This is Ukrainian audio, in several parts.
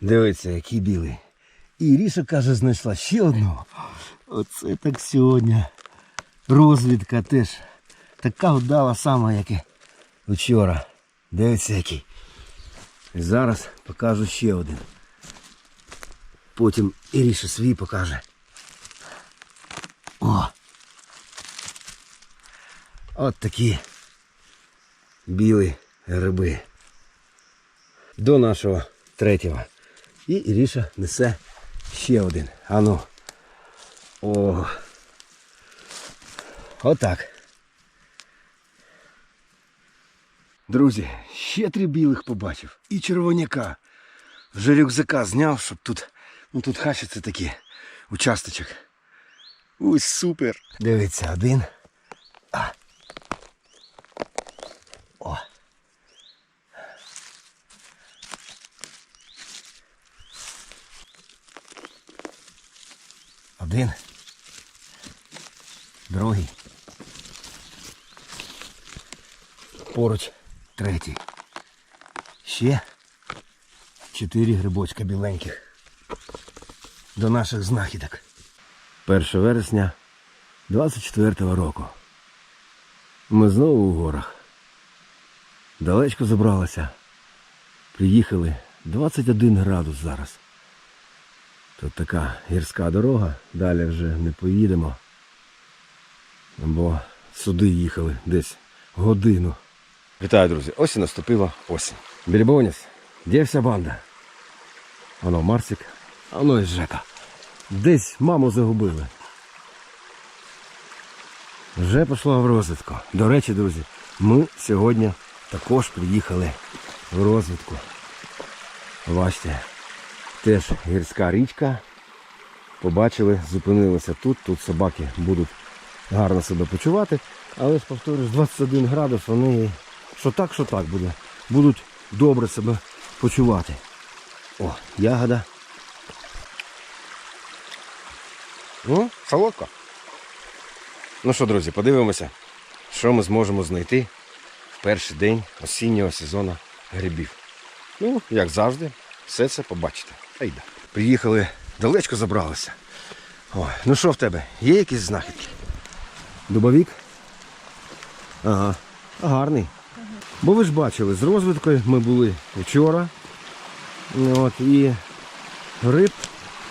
Дивиться, який білий. І Ріша каже, знайшла ще одного. Оце так сьогодні. Розвідка теж. Така вдала сама, як і вчора. Дивиться який. Зараз покажу ще один. Потім Іріша свій покаже. О! От такі білі гриби. До нашого третього. І Іріша несе ще один. Ану. О. Отак. Друзі, ще три білих побачив. І червоняка. Вже рюкзака зняв, щоб тут. Ну тут хащиться такий участочок. Ось супер. Дивіться, один. А. Один. Другий. Поруч третій. Ще чотири грибочка біленьких. До наших знахідок. 1 вересня 24-го року. Ми знову у горах. Далечко забралися. Приїхали 21 градус зараз. Тут така гірська дорога, далі вже не поїдемо. Бо сюди їхали десь годину. Вітаю, друзі! Ось і наступила осінь. Більбоніс, де вся банда? Воно Марсик, а воно і Жека. Десь маму загубили. Вже пішла в розвідку. До речі, друзі, ми сьогодні також приїхали в розвідку. Бачите, теж гірська річка. Побачили, зупинилися тут. Тут собаки будуть гарно себе почувати. Але ж повторюсь, 21 градус, вони що так, що так буде. Будуть добре себе почувати. О, ягода. Ну, солодко. Ну що, друзі, подивимося, що ми зможемо знайти в перший день осіннього сезону грибів. Ну, як завжди, все це побачите. Айда. Приїхали, далечко забралися. О, ну що в тебе? Є якісь знахідки? Дубовік? Ага, гарний. Бо ви ж бачили, з розвідкою ми були вчора. От, і гриб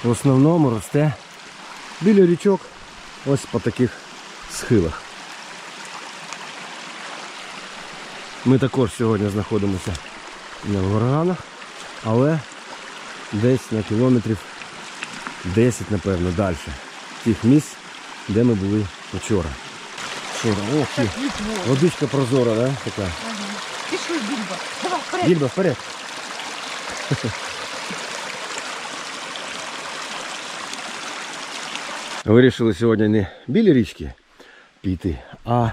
в основному росте біля річок, ось по таких схилах. Ми також сьогодні знаходимося на горганах, але десь на кілометрів 10, напевно, далі. Тих місць, де ми були вчора. Вчора. Ох, і водичка прозора, да? така. Пішли, Більбо. Давай, вперед. Більба, вперед. Вирішили сьогодні не біля річки піти, а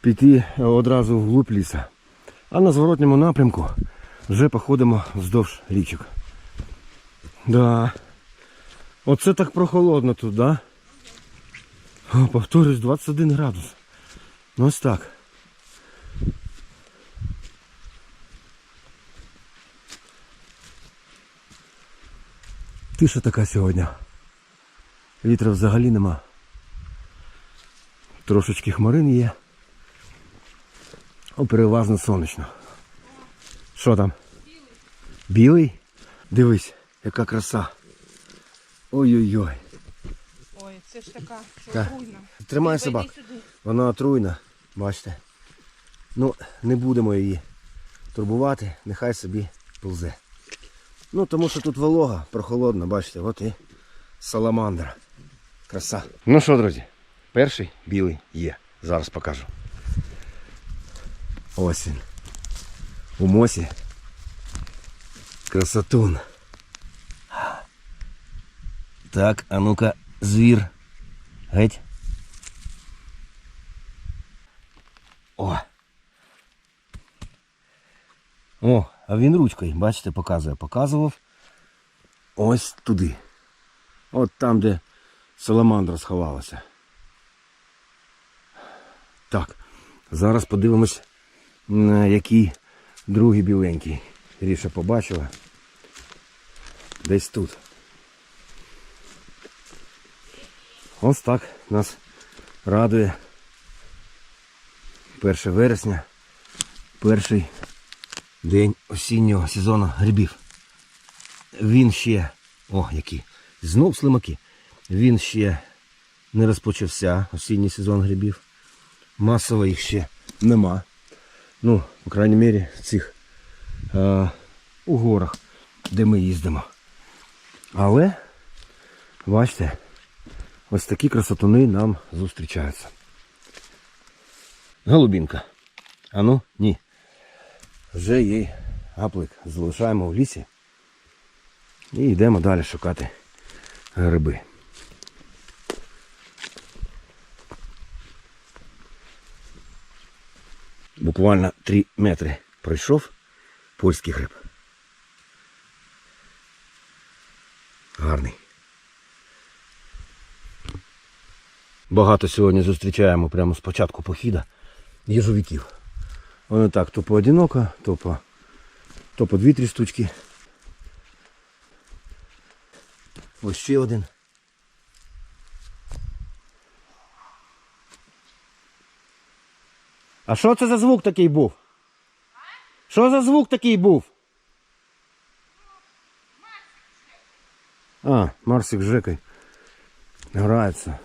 піти одразу вглуб ліса. А на зворотньому напрямку вже походимо вздовж річок. Да. Оце так прохолодно тут, да? О, повторюсь, 21 градус. Ну ось так. Тиша така сьогодні. Вітра взагалі нема. Трошечки хмарин є. О, переважно сонячно. Що там? Білий? Дивись, яка краса. Ой-ой-ой. Ой, це ж така Так. отруйна. Тримай собак. сюди. Вона отруйна, бачите. Ну, не будемо її турбувати, нехай собі повзе. Ну, тому що тут волога, прохолодно, бачите, от і саламандра. Краса. Ну що, друзі, перший білий є. Зараз покажу. Ось він. У мосі. Красотун. Так, а ну-ка, звір. Геть. О. О, а він ручкою, бачите, показує. Показував ось туди. От там, де саламандра сховалася. Так, зараз подивимось, на який другий біленький. Ріша побачила. десь тут. Ось так нас радує 1 вересня, перший день осіннього сезону грибів. Він ще, о, які, знов слимаки. Він ще не розпочався осінній сезон грибів. Масово їх ще нема. Ну, по крайній мірі, в цих е, у горах, де ми їздимо. Але, бачите, ось такі красотуни нам зустрічаються. Голубінка. А ну, ні. Вже їй гаплик залишаємо в лісі. І йдемо далі шукати гриби. Буквально 3 метри пройшов польський гриб. Гарний. Багато сьогодні зустрічаємо прямо з початку похіда їжовиків. Вони так то поодиноко, то по, то по дві-три штучки. Ось ще один. А що це за звук такий був? Що за звук такий був? А, Марсик з Жекой грається.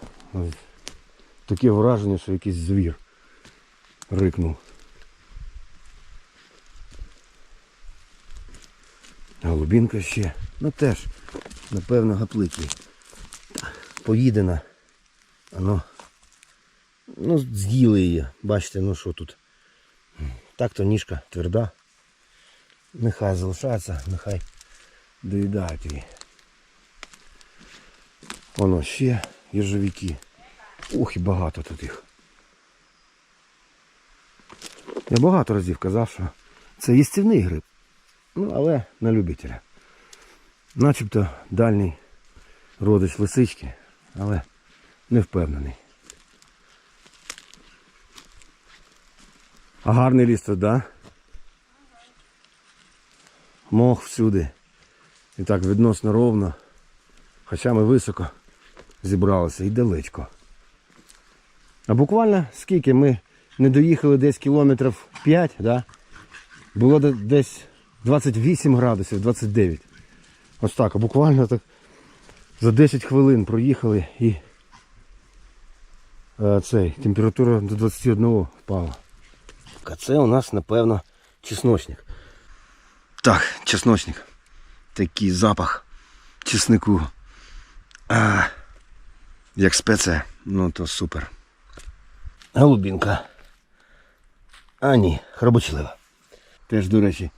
Таке враження, що якийсь звір рикнув. Голубінка ще. Ну теж, напевно, гапликий. Поїдена. Ано. Ну, з'їли її. Бачите, ну що тут. Так то ніжка тверда. Нехай залишається, нехай доїдають її. Воно ще їжовики. Ух, і багато тут їх. Я багато разів казав, що це їстівний гриб. Ну, але на любителя. Начебто дальній родич лисички, але не впевнений. А гарний ліс тут, да? Мох всюди. І так відносно ровно. Хоча ми високо зібралися і далечко. А буквально скільки ми не доїхали десь кілометрів 5, да? було де- десь 28 градусів, 29. Ось так, а буквально так за 10 хвилин проїхали і е, цей, температура до 21 впала. А це у нас, напевно, чесночник. Так, чесночник. Такий запах чеснику. А, як спеція, ну то супер. Голубінка. А ні, хробочлива. Теж, до речі,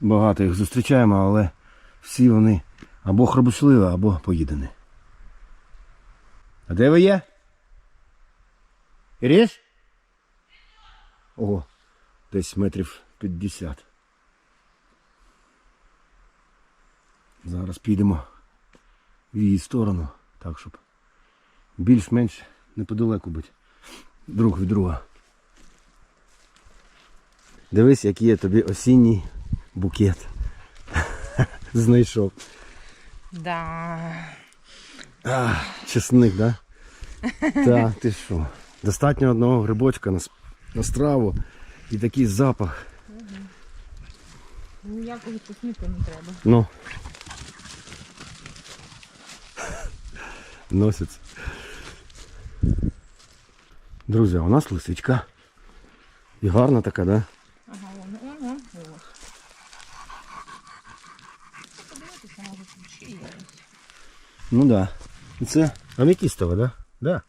багато їх зустрічаємо, але всі вони або хробочливі, або поїдені. А де ви є? Ріж? Ого, десь метрів 50. Зараз підемо в її сторону, так щоб більш-менш неподалеку бути друг від друга. Дивись, який я тобі осінній букет знайшов. Да. А, чесник, да? Так, ти що? Достатньо одного грибочка на, на страву і такий запах. Ніякого чеснику не треба. Ну. Носиться. Друзі, а у нас лисичка. І гарна така, да? Ага, вон, вон, вон. Ось. Подивитися, може тут ще є. Ну да. І це аметістова, да? Да.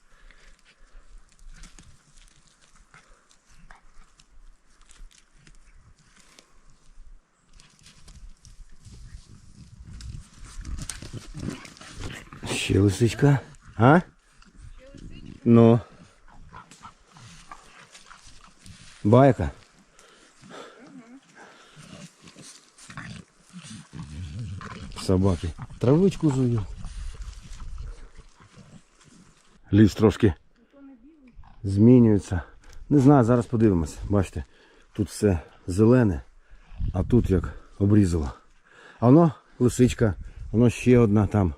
Ще лисичка. А? Ну. Байка. Собаки. Травичку жують. Ліс трошки змінюється. Не знаю, зараз подивимося. Бачите, тут все зелене, а тут як обрізало. А воно лисичка Воно ще одна там.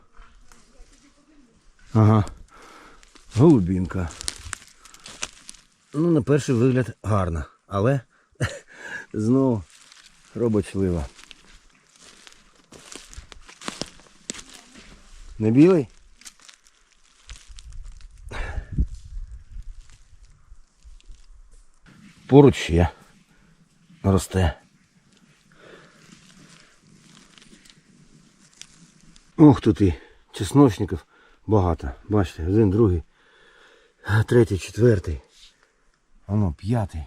Ага. Голубінка. Ну, на перший вигляд гарна, але знову робочлива. Не білий? Поруч ще росте. Ух тут і чесночників багато. Бачите, один, другий, третій, четвертий. Воно п'ятий.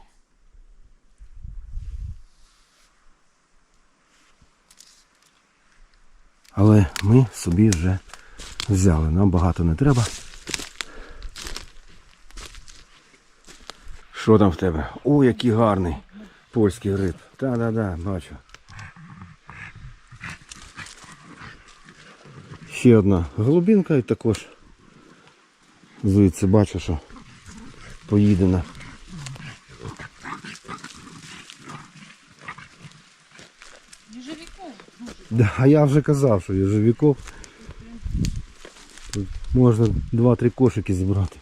Але ми собі вже взяли. Нам багато не треба. Що там в тебе? О, який гарний польський гриб. Та-да-да, бачу. Ще одна голубінка і також звідси бачу, що поїдена. Да, а я вже казав, що їжовиков тут можна 2-3 кошики зібрати.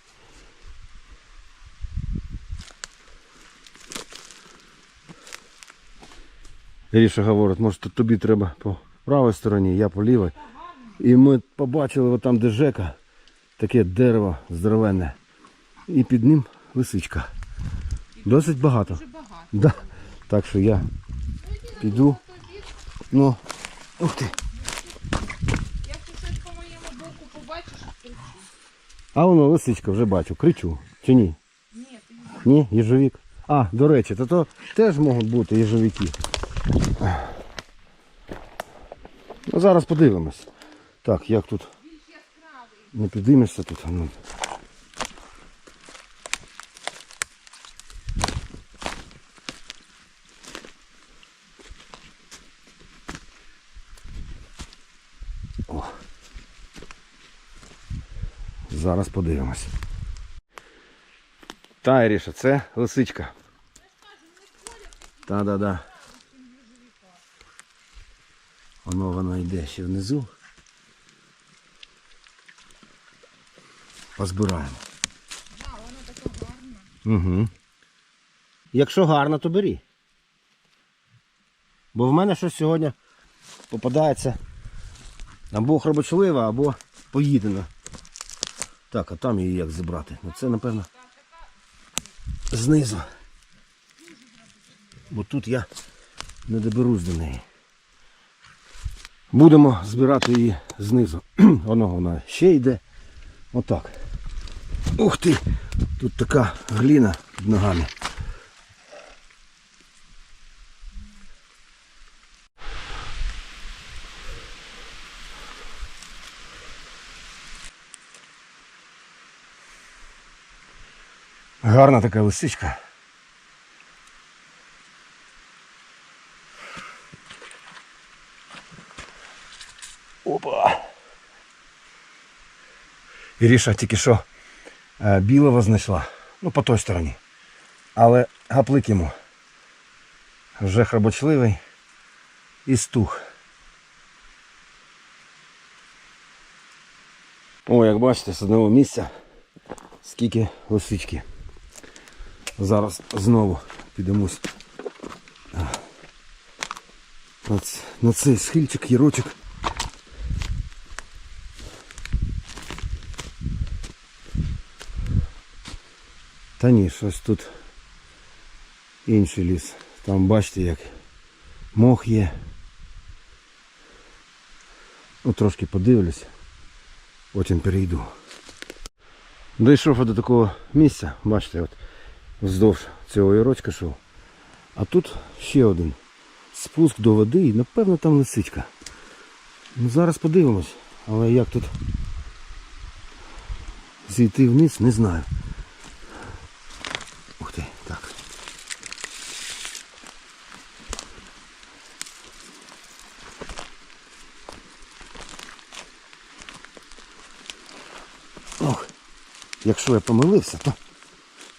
Ріша говорить, може тобі треба по правій стороні, я по лівій. І ми побачили там, де Жека, таке дерево здоровенне. І під ним лисичка. Досить багато. Дуже багато. Да. Так що я піду. Ну, ух ти. Якщо щось по моєму боку побачиш, кричи. А воно лисичка вже бачу, кричу. Чи ні? Ні, ти не Ні, їжовік. А, до речі, то, то теж можуть бути їжовики. Ну, зараз подивимось. Так, як тут не підіймешся тут. Ну. Зараз подивимось. Та, Іріша, це лисичка. Та-да-да. Воно воно йде ще внизу. Позбираємо. Да, воно таке гарне. Угу. Якщо гарно, то бери. Бо в мене щось сьогодні попадається або хробочлива, або поїдена. Так, а там її як зібрати? Ну це, напевно, знизу. Бо тут я не доберусь до неї. Будемо збирати її знизу. Воно вона ще йде. Отак. Ух ти! Тут така гліна під ногами. Гарна така лисичка. Опа. Іріша тільки що е, білого знайшла. Ну, по той стороні. Але гаплик йому вже храбочливий і стух. О, як бачите, з одного місця скільки лисички. Зараз знову підемось на, цей схильчик, ярочок. Та ні, щось тут інший ліс. Там бачите як мох є. Ну, трошки подивлюсь, потім перейду. Дійшов до такого місця, бачите, от вздовж цього ярочка йшов. А тут ще один спуск до води і напевно там лисичка. Ну, зараз подивимось, але як тут зійти вниз, не знаю. Ух ти, так. Ох, якщо я помилився, то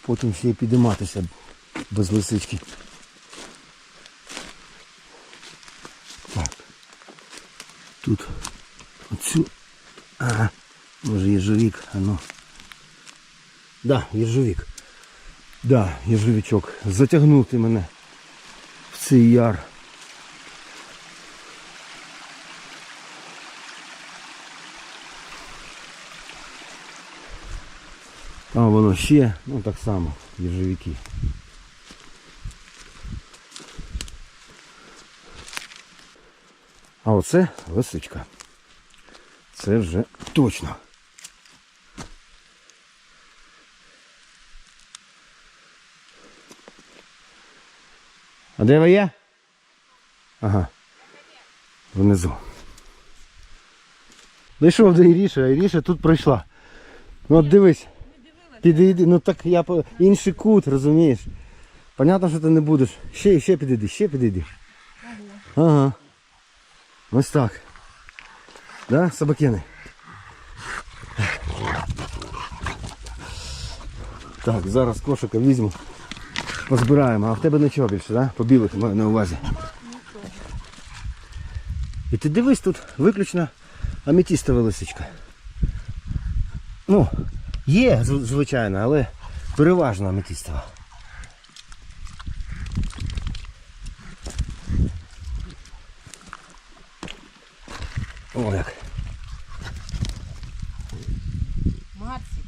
потім ще й підійматися без лисички. Так. Тут Оцю. Ага. Може єжовік, а ну. Да, єжовік. Да. Затягнув ти мене в цей яр. А воно ще, ну так само, єжовіки. А оце лисичка. Це вже точно. А де ви є? Ага. Внизу. Дійшов до Іріші, а Іріша тут пройшла. Ну от дивись. Підійди, ну так я по інший кут, розумієш. Понятно, що ти не будеш. Ще, ще підійди, ще підійди. Ага. Ось так. Да, собакени? Так, зараз кошика візьму. Позбираємо. А в тебе нічого більше, да? По білих маю на увазі. І ти дивись тут виключно аметістова лисичка. Ну, є, зв- звичайно, але переважно аметістова. О, як. Марсик.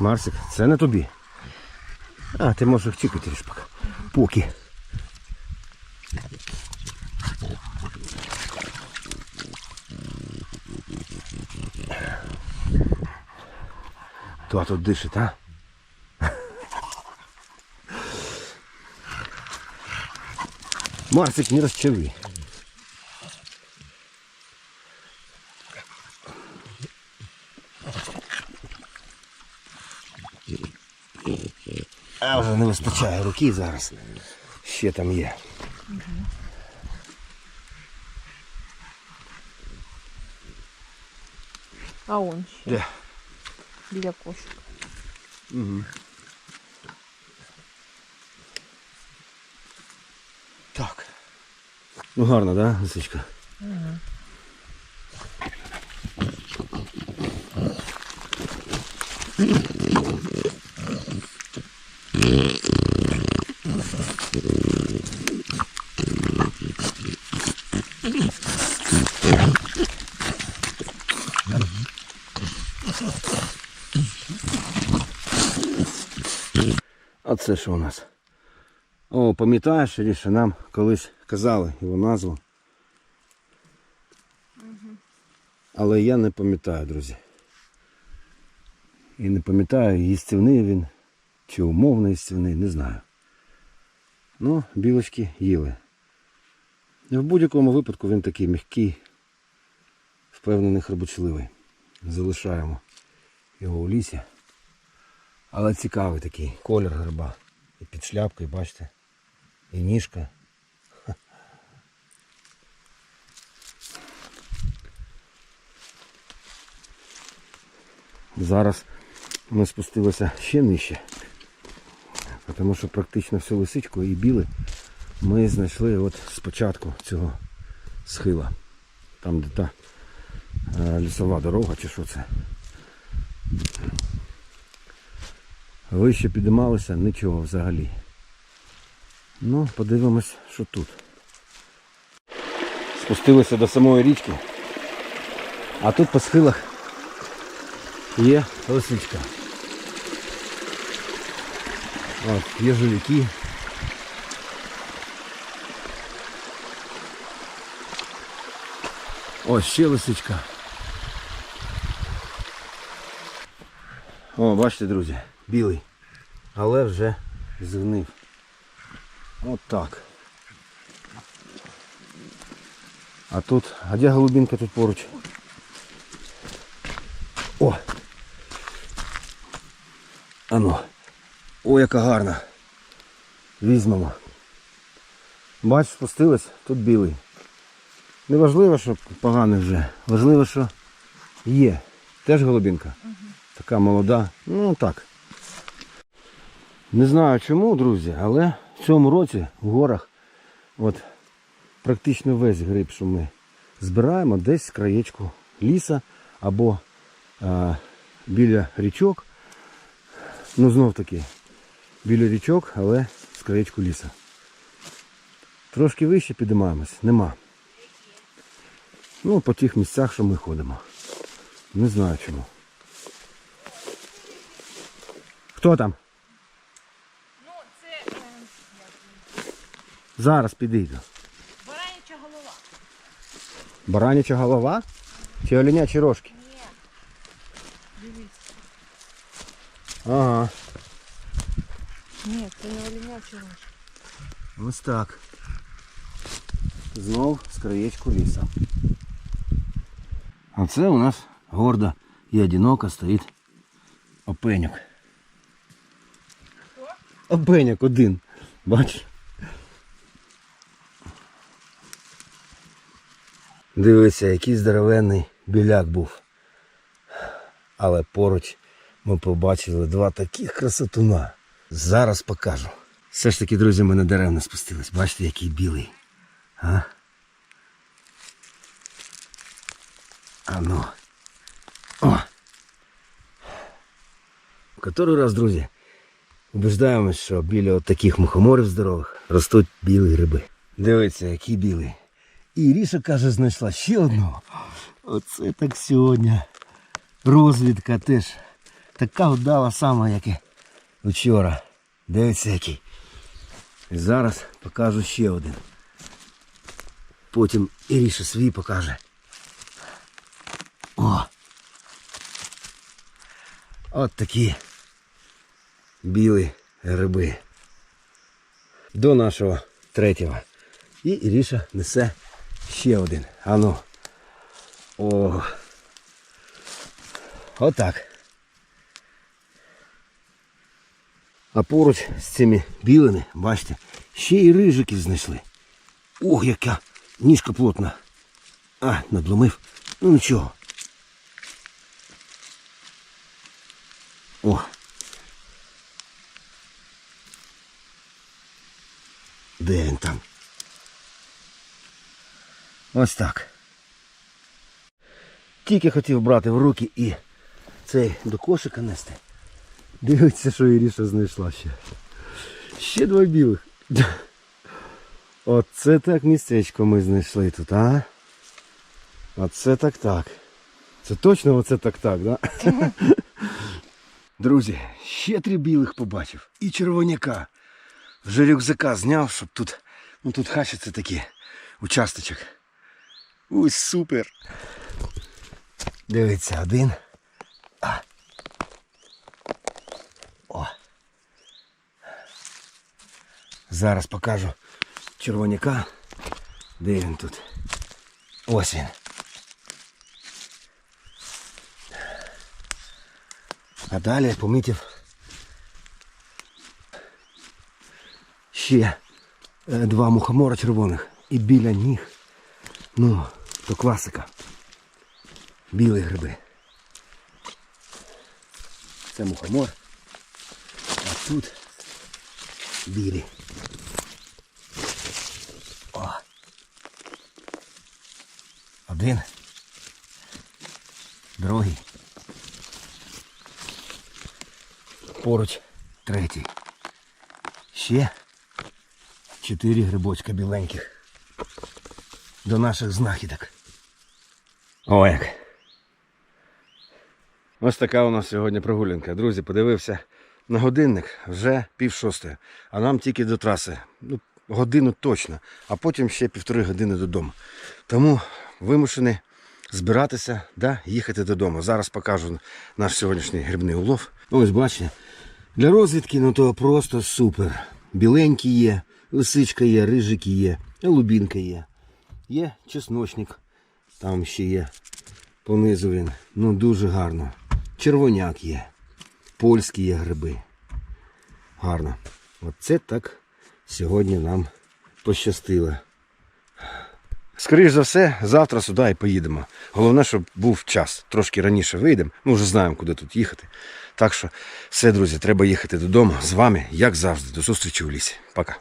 Марсик, це не тобі. А, ти можеш їх чіпити поки. Поки. То тут дишить, а? Марсик, не розчави. А вже не вистачає руки зараз. Ще там є. А он ще Де? Біля кошика. Так. Ну гарно, да, лисичка? А це що у нас? О, пам'ятаєш, Ріша, нам колись казали його назву. Але я не пам'ятаю, друзі. І не пам'ятаю, їстівний він чи умовно їстівний, не знаю. Ну, білочки їли. В будь-якому випадку він такий м'який, впевнений, хробочливий. Залишаємо його у лісі. Але цікавий такий колір гриба. І під шляпкою, бачите, і ніжка. Зараз ми спустилися ще нижче. Тому що практично всю лисичку і біле ми знайшли от спочатку цього схила. Там де та е, лісова дорога чи що це. Вище підіймалися, нічого взагалі. Ну, подивимось, що тут. Спустилися до самої річки. А тут по схилах є лисичка. От, є живіки. Ось ще лисичка. О, бачите, друзі, білий. Але вже згнив. От так. А тут, а де голубінка тут поруч? О! Ану. О, яка гарна. Візьмемо. Бач, спустилась, тут білий. Не важливо, що поганий вже. Важливо, що є. Теж голубінка. Така молода. Ну так. Не знаю чому, друзі, але в цьому році в горах от практично весь гриб, що ми збираємо десь з краєчку ліса або а, біля річок. Ну, знов таки, біля річок, але з краєчку ліса. Трошки вище підіймаємось, нема. Ну, по тих місцях, що ми ходимо. Не знаю чому. Хто там? Ну, це е, як він? Зараз підійду. бараняча голова. Бараняча голова? Чи оленячі рожки? Ні. Дивись. Ага. Ні, це не оленяча рожка. Ось так. Знов з краєчку ліса. А це у нас гордо і одиноко стоїть опеньок. Хто? Опеньок один. Бачиш? Дивися, який здоровенний біляк був. Але поруч ми побачили два таких красотуна. Зараз покажу. Все ж таки, друзі, ми на дерев не спустились. Бачите, який білий. А? А ну. О! В котрий раз, друзі, убеждаємось, що біля от таких мухоморів здорових ростуть білі гриби. Дивіться, який білий. І Ріша каже, знайшла ще одного. Оце так сьогодні. Розвідка теж така вдала сама, як і вчора. Дивіться який. І зараз покажу ще один. Потім Іріша свій покаже. О! От такі білі гриби. До нашого третього. І Іріша несе ще один. Ану. О. Отак. А поруч з цими білими, бачите, ще й рижиків знайшли. Ох, яка ніжка плотна. А, надломив. Ну нічого. О. Де він там? Ось так. Тільки хотів брати в руки і цей до кошика нести. Дивіться, що Іріша знайшла ще. Ще два білих. Оце так містечко ми знайшли тут, а? Оце так так. Це точно оце так так, да? Друзі, ще три білих побачив. І червоняка. Вже рюкзака зняв, щоб тут. Ну тут хащиться такий участочок. Ось супер. Дивіться, один. А. О. Зараз покажу червоняка. Де він тут? Ось він. А далі помітив ще е, два мухомора червоних. І біля них, ну, то класика. Білі гриби. Це мухомор. А тут білі. О. Один. Другий. Поруч третій. Ще чотири грибочка біленьких. До наших знахідок. О, як. Ось така у нас сьогодні прогулянка. Друзі, подивився на годинник вже пів шостої, а нам тільки до траси. Ну, годину точно, а потім ще півтори години додому. Тому вимушений збиратися да, їхати додому. Зараз покажу наш сьогоднішній грибний улов. Ось бачите, для розвідки ну то просто супер. Біленькі є, лисичка є, рижики є, голубінка є. Є чесночник, там ще є. Понизу він. Ну дуже гарно. Червоняк є. Польські є гриби. Гарно. Оце так сьогодні нам пощастило. Скоріше за все, завтра сюди і поїдемо. Головне, щоб був час. Трошки раніше вийдемо. Ми вже знаємо, куди тут їхати. Так що все, друзі, треба їхати додому. З вами, як завжди, до зустрічі у лісі. Пока.